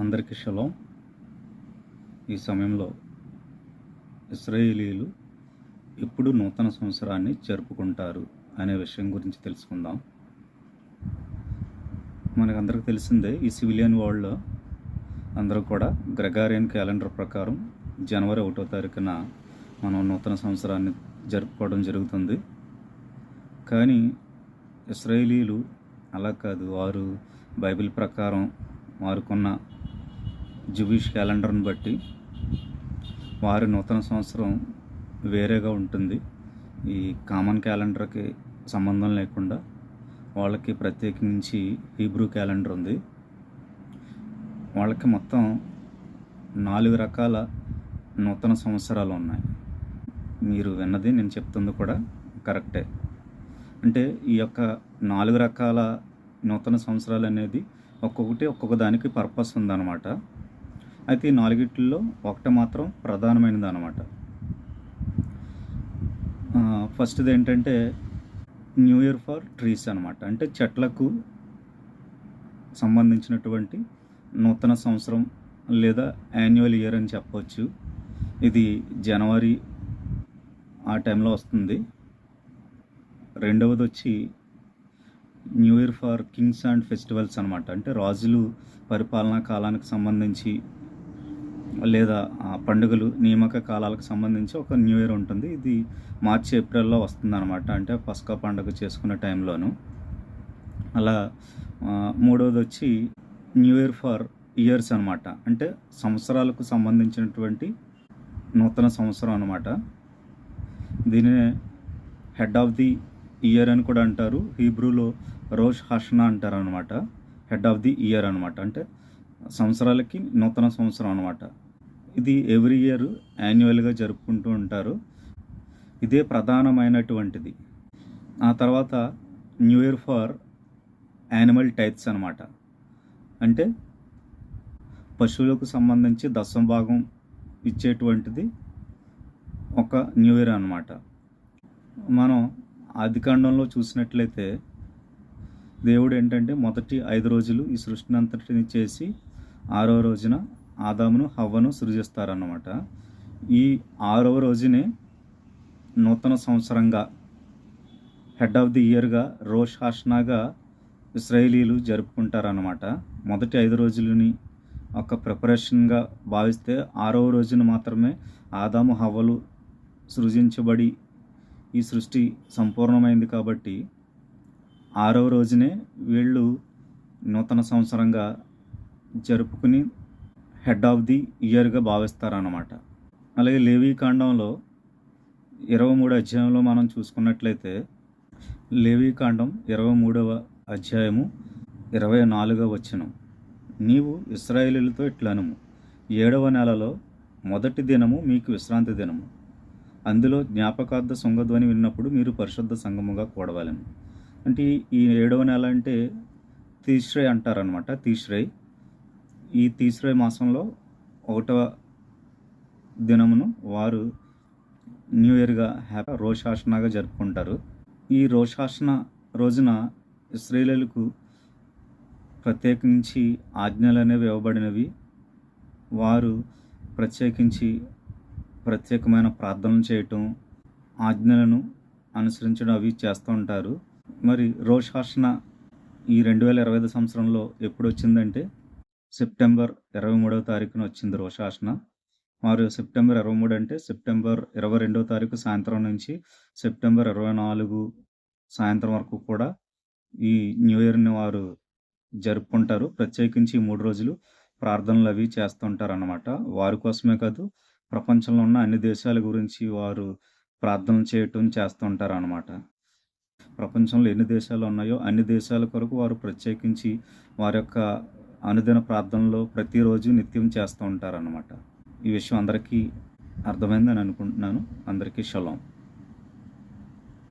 అందరికీ శలం ఈ సమయంలో ఇస్రాయేలీలు ఎప్పుడు నూతన సంవత్సరాన్ని జరుపుకుంటారు అనే విషయం గురించి తెలుసుకుందాం. మనకందరికీ తెలిసిందే ఈ సివిలియన్ వరల్డ్లో అందరూ కూడా గ్రెగారియన్ క్యాలెండర్ ప్రకారం జనవరి ఒకటో తారీఖున మనం నూతన సంవత్సరాన్ని జరుపుకోవడం జరుగుతుంది. కానీ ఇస్రాయేలీలు అలా కాదు వారు బైబిల్ ప్రకారం వారుకున్న జుబిష్ క్యాలెండర్ని బట్టి వారి నూతన సంవత్సరం వేరేగా ఉంటుంది. ఈ కామన్ క్యాలెండర్కి సంబంధం లేకుండా వాళ్ళకి ప్రత్యేకించి హీబ్రూ క్యాలెండర్ ఉంది. వాళ్ళకి మొత్తం నాలుగు రకాల నూతన సంవత్సరాలు ఉన్నాయి. మీరు విన్నది నేను చెప్తుంది కూడా కరెక్టే. అంటే ఈ యొక్క నాలుగు రకాల నూతన సంవత్సరాలు అనేది ఒక్కొక్కటి ఒక్కొక్క దానికి పర్పస్ ఉందన్నమాట. అయితే ఈ నాలుగిట్లో ఒకటి మాత్రం ప్రధానమైనది అనమాట ఫస్ట్ది ఏంటంటే న్యూ ఇయర్ ఫర్ ట్రీస్ అనమాట అంటే చెట్లకు సంబంధించినటువంటి నూతన సంవత్సరం లేదా యాన్యువల్ ఇయర్ అని చెప్పవచ్చు ఇది జనవరి ఆ టైంలో వస్తుంది. రెండవది వచ్చి new year for kings and festivals అనమాట అంటే రాజులు పరిపాలనా కాలానికి సంబంధించి లేదా పండుగలు నియామక కాలాలకు సంబంధించి ఒక న్యూ ఇయర్ ఉంటుంది. ఇది మార్చి ఏప్రిల్లో వస్తుంది అనమాట అంటే పస్కా పండుగ చేసుకునే టైంలోను. అలా మూడవది వచ్చి న్యూ ఇయర్ ఫర్ ఇయర్స్ అనమాట అంటే సంవత్సరాలకు సంబంధించినటువంటి నూతన సంవత్సరం అనమాట దీనినే హెడ్ ఆఫ్ ది ఇయర్ అని కూడా అంటారు. హీబ్రూలో రోజ్ హషనా అంటారు అనమాట హెడ్ ఆఫ్ ది ఇయర్ అనమాట అంటే సంవత్సరాలకి నూతన సంవత్సరం అనమాట ఇది ఎవ్రీ ఇయర్ యాన్యువల్గా జరుపుకుంటూ ఉంటారు. ఇదే ప్రధానమైనటువంటిది. ఆ తర్వాత new year for animal types అనమాట అంటే పశువులకు సంబంధించి దశం భాగం ఇచ్చేటువంటిది ఒక న్యూ ఇయర్ అనమాట మనం ఆదికాండంలో చూసినట్లయితే దేవుడు ఏంటంటే మొదటి ఐదు రోజులు ఈ సృష్టిని అంతటిని చేసి ఆరో రోజున ఆదామును హవ్వను సృజిస్తారన్నమాట. ఈ ఆరవ రోజునే నూతన సంవత్సరంగా హెడ్ ఆఫ్ ది ఇయర్గా రోష్ హాష్నాగా ఇస్రాయేలీలు జరుపుకుంటారన్నమాట. మొదటి ఐదు రోజులని ఒక ప్రిపరేషన్గా భావిస్తే ఆరవ రోజున మాత్రమే ఆదాము హవ్వలు సృజించబడి ఈ సృష్టి సంపూర్ణమైంది కాబట్టి ఆరవ రోజునే వీళ్ళు నూతన సంవత్సరంగా జరుపుకుని హెడ్ ఆఫ్ ది ఇయర్గా భావిస్తారన్నమాట. అలాగే లేవీ కాండంలో ఇరవై మూడు అధ్యాయంలో మనం చూసుకున్నట్లయితే లేవీ కాండం ఇరవై మూడవ అధ్యాయము ఇరవై నాలుగవ వచ్చినం నీవు ఇస్రాయేలీలతో ఇట్లనుము ఏడవ నెలలో మొదటి దినము మీకు విశ్రాంతి దినము. అందులో జ్ఞాపకార్థ సుంగధ్వని విన్నప్పుడు మీరు పరిశుద్ధ సంగముగా కూడవాలని. అంటే ఈ ఏడవ నెల అంటే తీశ్రై అంటారనమాట తీశ్రై ఈ తీశ్రై మాసంలో ఒకటవ దినమును వారు న్యూ ఇయర్గా హ్యాపీ రోషాసనగా జరుపుకుంటారు. ఈ రోషాసన రోజున ఇస్రాయేలీలకు ప్రత్యేకించి ఆజ్ఞలు అనేవి ఇవ్వబడినవి వారు ప్రత్యేకించి ప్రత్యేకమైన ప్రార్థనలు చేయటం ఆజ్ఞలను అనుసరించడం అవి చేస్తూ ఉంటారు. మరి రోషాసన ఈ రెండు వేల ఇరవై ఐదు సంవత్సరంలో ఎప్పుడు వచ్చిందంటే సెప్టెంబర్ ఇరవై మూడవ తారీఖున వచ్చింది రోషాసన వారు సెప్టెంబర్ ఇరవై మూడు అంటే సెప్టెంబర్ ఇరవై రెండవ తారీఖు సాయంత్రం నుంచి సెప్టెంబర్ ఇరవై నాలుగు సాయంత్రం వరకు కూడా ఈ న్యూ ఇయర్ని వారు జరుపుకుంటారు. ప్రత్యేకించి ఈ మూడు రోజులు ప్రార్థనలు అవి చేస్తుంటారు అన్నమాట వారి కోసమే కాదు ప్రపంచంలో ఉన్న అన్ని దేశాల గురించి వారు ప్రార్థనలు చేయటం చేస్తుంటారు అన్నమాట ప్రపంచంలో ఎన్ని దేశాలు ఉన్నాయో అన్ని దేశాల కొరకు వారు ప్రత్యేకించి వారి యొక్క అనుదిన ప్రార్థనలో ప్రతిరోజు నిత్యం చేస్తూ ఉంటారన్నమాట. ఈ విషయం అందరికీ అర్థమైందని అనుకుంటున్నాను. అందరికీ షలోం.